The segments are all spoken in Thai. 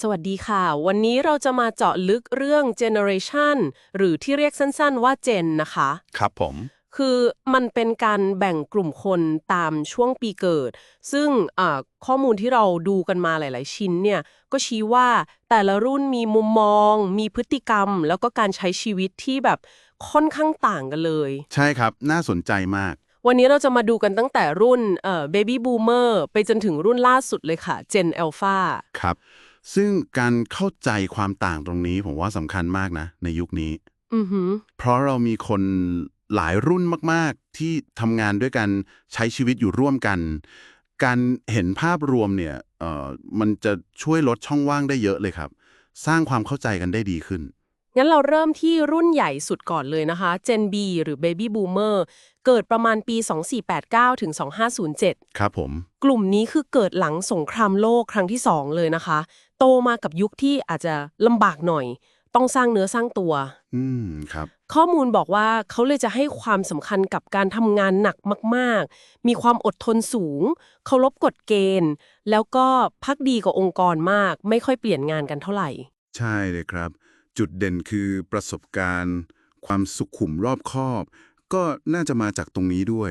สวัสดีค่ะ วันนี้เราจะมาเจาะลึกเรื่อง generation หรือที่เรียกสั้นๆว่า gen นะคะ ครับผม คือมันเป็นการแบ่งกลุ่มคนตามช่วงปีเกิด ซึ่งอ่าข้อมูลที่เราดูกันมาหลายๆ ชิ้นเนี่ย ก็ชี้ว่าแต่ละรุ่นมีมุมมอง มีพฤติกรรม แล้วก็การใช้ชีวิตที่แบบค่อนข้างต่างกันเลย ใช่ครับ น่าสนใจมาก วันนี้เราจะมาดูกันตั้งแต่รุ่นเอ่อ baby boomer ไปจนถึงรุ่นล่าสุดเลยค่ะ gen alpha ครับ ซึ่งการเข้าใจความต่างตรงนี้ ผมว่าสำคัญมากนะ ในยุคนี้ อือหือ เพราะเรามีคนหลายรุ่นมาก ๆ ที่ทำงานด้วยกันใช้ชีวิตอยู่ร่วมกัน การเห็นภาพรวมเนี่ยเอ่อมันจะช่วยลดช่องว่างได้เยอะเลยครับ สร้างความเข้าใจกันได้ดีขึ้น งั้นเราเริ่มที่รุ่นใหญ่สุดก่อนเลยนะคะ Gen B หรือ Baby Boomer เกิดประมาณปี 2489 ถึง 2507 ครับผม กลุ่มนี้คือเกิดหลังสงครามโลกครั้งที่ 2 เลยนะคะ โตมากับยุคที่อาจจะลำบากหน่อย ต้องสร้างเนื้อสร้างตัว อืมครับ ข้อมูลบอกว่าเขาเลยจะให้ความสำคัญกับการทำงานหนักมาก ๆ มีความอดทนสูง เคารพกฎเกณฑ์ แล้วก็พักดีกับองค์กรมาก ไม่ค่อยเปลี่ยนงานกันเท่าไหร่ ใช่เลยครับ จุดเด่นคือประสบการณ์ ความสุขุมรอบคอบ ก็น่าจะมาจากตรงนี้ด้วย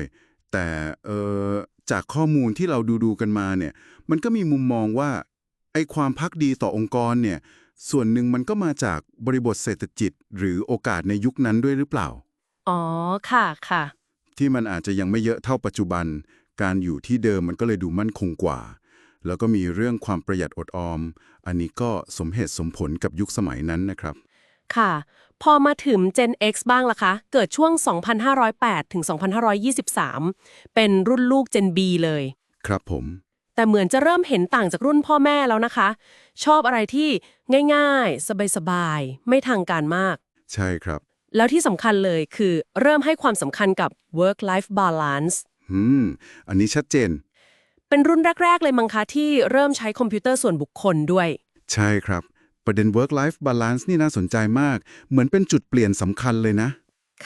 แต่เออจากข้อมูลที่เราดูดูๆกันมาเนี่ย มันก็มีมุมมองว่า ไอ้ความพักดีต่อองค์กรเนี่ย ส่วนหนึ่งมันก็มาจากบริบทเศรษฐกิจหรือโอกาสในยุคนั้นด้วยหรือเปล่า อ๋อ ค่ะค่ะ ที่มันอาจจะยังไม่เยอะเท่าปัจจุบัน การอยู่ที่เดิมมันก็เลยดูมั่นคงกว่า แล้วก็มีเรื่องความประหยัดอดออม อันนี้ก็สมเหตุสมผลกับยุคสมัยนั้นนะครับ ค่ะ พอมาถึง Gen X บ้างล่ะคะ เกิดช่วง 2508 ถึง 2523 เป็นรุ่นลูก Gen B เลย ครับผม แต่เหมือนจะเริ่มเห็นต่างจากรุ่นพ่อแม่แล้วนะคะ ชอบอะไรที่ง่ายๆ สบายๆ ไม่ทางการมาก ใช่ครับ แล้วที่สำคัญเลยคือเริ่มให้ความสำคัญกับ work life balance อืม อันนี้ชัดเจน เป็นรุ่นแรก ๆ เลยมั้งคะที่เริ่มใช้คอมพิวเตอร์ส่วนบุคคลด้วย ใช่ครับ ประเด็น work life balance นี่น่าสนใจมาก เหมือนเป็นจุดเปลี่ยนสำคัญเลยนะ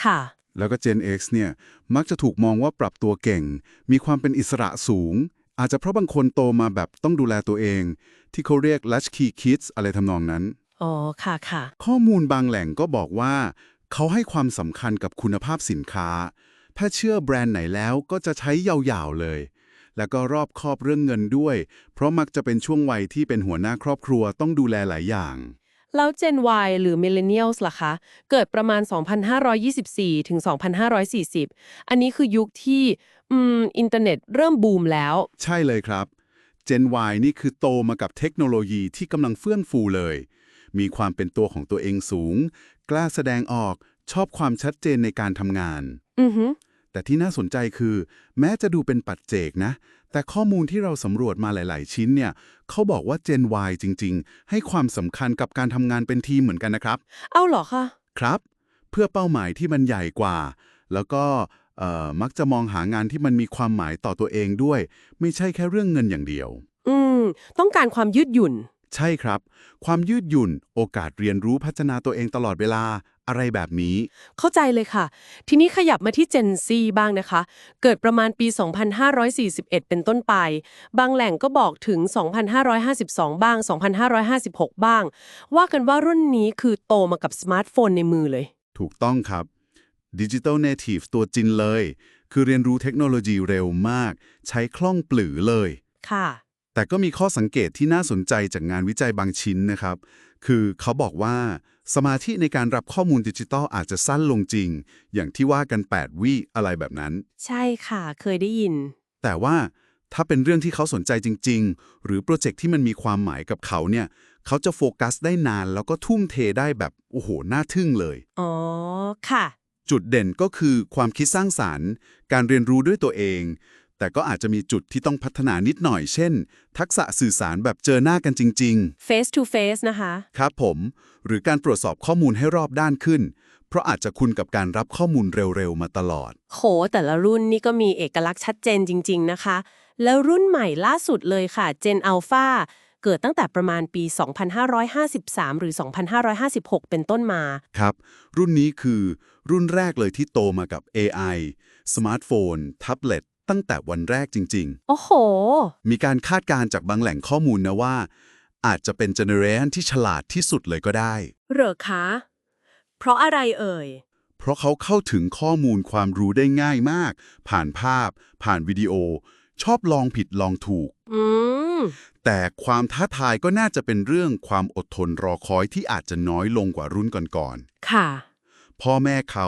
ค่ะ แล้วก็ Gen X เนี่ย มักจะถูกมองว่าปรับตัวเก่ง มีความเป็นอิสระสูง อาจจะเพราะบางคนโตมาแบบต้องดูแลตัวเอง ที่เขาเรียก latchkey kids อะไรทำนองนั้น อ๋อ ค่ะค่ะ ข้อมูลบางแหล่งก็บอกว่า เขาให้ความสำคัญกับคุณภาพสินค้า ถ้าเชื่อแบรนด์ไหนแล้วก็จะใช้ยาวๆเลย แล้วก็รอบคอบเรื่องเงินด้วย เพราะมักจะเป็นช่วงวัยที่เป็นหัวหน้าครอบครัวต้องดูแลหลายอย่าง แล้ว Gen Y หรือ Millennials ล่ะคะ เกิดประมาณ 2,524 ถึง 2,540 อันนี้คือยุคที่ อืม อินเทอร์เน็ตเริ่มบูมแล้ว ใช่เลยครับ Gen Y นี่คือโตมากับเทคโนโลยีที่กำลังเฟื่องฟูเลย มีความเป็นตัวของตัวเองสูง กล้าแสดงออก ชอบความชัดเจนในการทำงาน อือฮึแต่ที่น่าสนใจคือ แม้จะดูเป็นปัจเจกนะ แต่ข้อมูลที่เราสำรวจมาหลาย ๆ ชิ้นเนี่ยเขาบอกว่า Gen Y จริง ๆ ให้ความสำคัญกับการทำงานเป็นทีมเหมือนกันนะครับ เอาเหรอคะ ครับ เพื่อเป้าหมายที่มันใหญ่กว่า แล้วก็เอ่อ มักจะมองหางานที่มันมีความหมายต่อตัวเองด้วย ไม่ใช่แค่เรื่องเงินอย่างเดียว อืม ต้องการความยืดหยุ่น ใช่ครับ ความยืดหยุ่น โอกาสเรียนรู้พัฒนาตัวเองตลอดเวลาอะไรแบบนี้ เข้าใจเลยค่ะ ทีนี้ขยับมาที่ Gen Z บ้างนะคะ เกิดประมาณปี 2541 เป็นต้นไป บางแหล่งก็บอกถึง 2,552 บ้าง 2,556 บ้าง ว่ากันว่ารุ่นนี้คือโตมากับสมาร์ทโฟนในมือเลย ถูกต้องครับ ดิจิ t a l Native ตัวจริงเลย คือเรียนรู้เทคโนโลยีเร็วมาก ใช้คล่องปลือเลย ค่ะ แต่ก็มีข้อสังเกตที่น่าสนใจจากงานวิจัยบางชิ้นนะครับ คือเขาบอกว่า สมาธิในการรับข้อมูลดิจิตอลอาจจะสั้นลงจริง อย่างที่ว่ากัน 8 วิอะไรแบบนั้น ใช่ค่ะ เคยได้ยิน แต่ว่าถ้าเป็นเรื่องที่เขาสนใจจริง ๆ หรือโปรเจกต์ที่มันมีความหมายกับเขาเนี่ย เขาจะโฟกัสได้นานแล้วก็ทุ่มเทได้แบบ โอ้โห น่าทึ่งเลย อ๋อ ค่ะ จุดเด่นก็คือความคิดสร้างสารรค์ การเรียนรู้ด้วยตัวเอง แต่ก็อาจจะมีจุดที่ต้องพัฒนานิดหน่อย เช่น ทักษะสื่อสารแบบเจอหน้ากันจริง face to face นะคะๆครับผม หรือการตรวจสอบข้อมูลให้รอบด้านขึ้น เพราะอาจจะคุ้นกับการรับข้อมูลเร็ว ๆ มาตลอด โห แต่ละรุ่นนี่ก็มีเอกลักษณ์ชัดเจนจริง ๆ นะคะ แล้วรุ่นใหม่ล่าสุดเลยค่ะ Gen Alpha เกิดตั้งแต่ประมาณปี 2553 หรือ 2556 เป็นต้นมา ครับ รุ่นนี้คือรุ่นแรกเลยที่โตมากับ AI สมาร์ทโฟน แท็บเล็ต ตั้งแต่วันแรกจริงโอ้โหๆมีการคาดการณ์จากบางแหล่งข้อมูลนะว่า อาจจะเป็นเจเนเรชันที่ฉลาดที่สุดเลยก็ได้ เหรอคะ เพราะอะไรเอ่ย เพราะเขาเข้าถึงข้อมูลความรู้ได้ง่ายมาก ผ่านภาพ ผ่านวิดีโอ ชอบลองผิดลองถูก อืม แต่ความท้าทายก็น่าจะเป็นเรื่องความอดทนรอคอยที่อาจจะน้อยลงกว่ารุ่นก่อนค่ะๆพ่อแม่เขา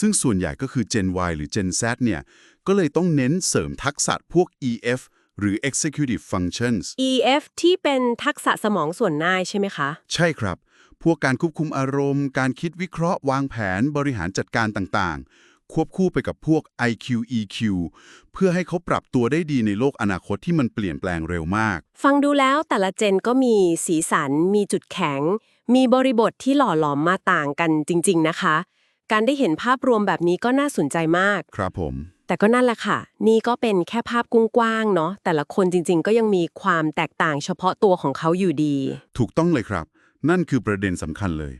ซึ่งส่วนใหญ่ก็คือ Gen Y หรือ Gen Z เนี่ย ก็เลยต้องเน้นเสริมทักษะพวก EF หรือ Executive Functions EF ที่เป็นทักษะสมองส่วนหน้าใช่ไหมคะ ใช่ครับ พวกการควบคุมอารมณ์ การคิดวิเคราะห์วางแผนบริหารจัดการต่างๆ ควบคู่ไปกับพวก IQ EQ เพื่อให้เขาปรับตัวได้ดีในโลกอนาคตที่มันเปลี่ยนแปลงเร็วมาก ฟังดูแล้วแต่ละเจนก็มีสีสัน มีจุดแข็ง มีบริบทที่หล่อหลอมมาต่างกันจริง ๆ นะคะ การได้เห็นภาพรวมแบบนี้ก็น่าสนใจมาก ครับผม แต่ก็นั่นแหละค่ะ นี่ก็เป็นแค่ภาพกว้างๆเนาะแต่ละคนจริง ๆ ก็ยังมีความแตกต่างเฉพาะตัวของเขาอยู่ดี ถูกต้องเลยครับ นั่นคือประเด็นสำคัญเลย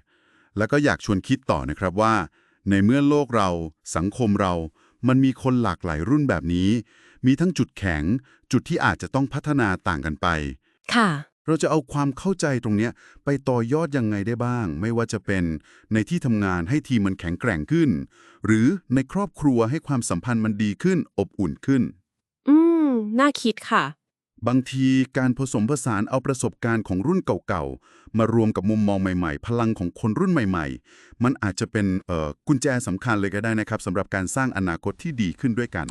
แล้วก็อยากชวนคิดต่อนะครับว่า ในเมื่อโลกเราสังคมเรา มันมีคนหลากหลายรุ่นแบบนี้ มีทั้งจุดแข็ง จุดที่อาจจะต้องพัฒนาต่างกันไป ค่ะ เราจะเอาความเข้าใจตรงเนี้ยไปต่อยอดยังไงได้บ้าง ไม่ว่าจะเป็นในที่ทำงานให้ทีมมันแข็งแกร่งขึ้น หรือในครอบครัวให้ความสัมพันธ์มันดีขึ้น อบอุ่นขึ้น อืม น่าคิดค่ะ บางทีการผสมผสานเอาประสบการณ์ของรุ่นเก่าๆ มารวมกับมุมมองใหม่ๆ พลังของคนรุ่นใหม่ๆ มันอาจจะเป็นกุญแจสำคัญเลยก็ได้นะครับสำหรับการสร้างอนาคตที่ดีขึ้นด้วยกัน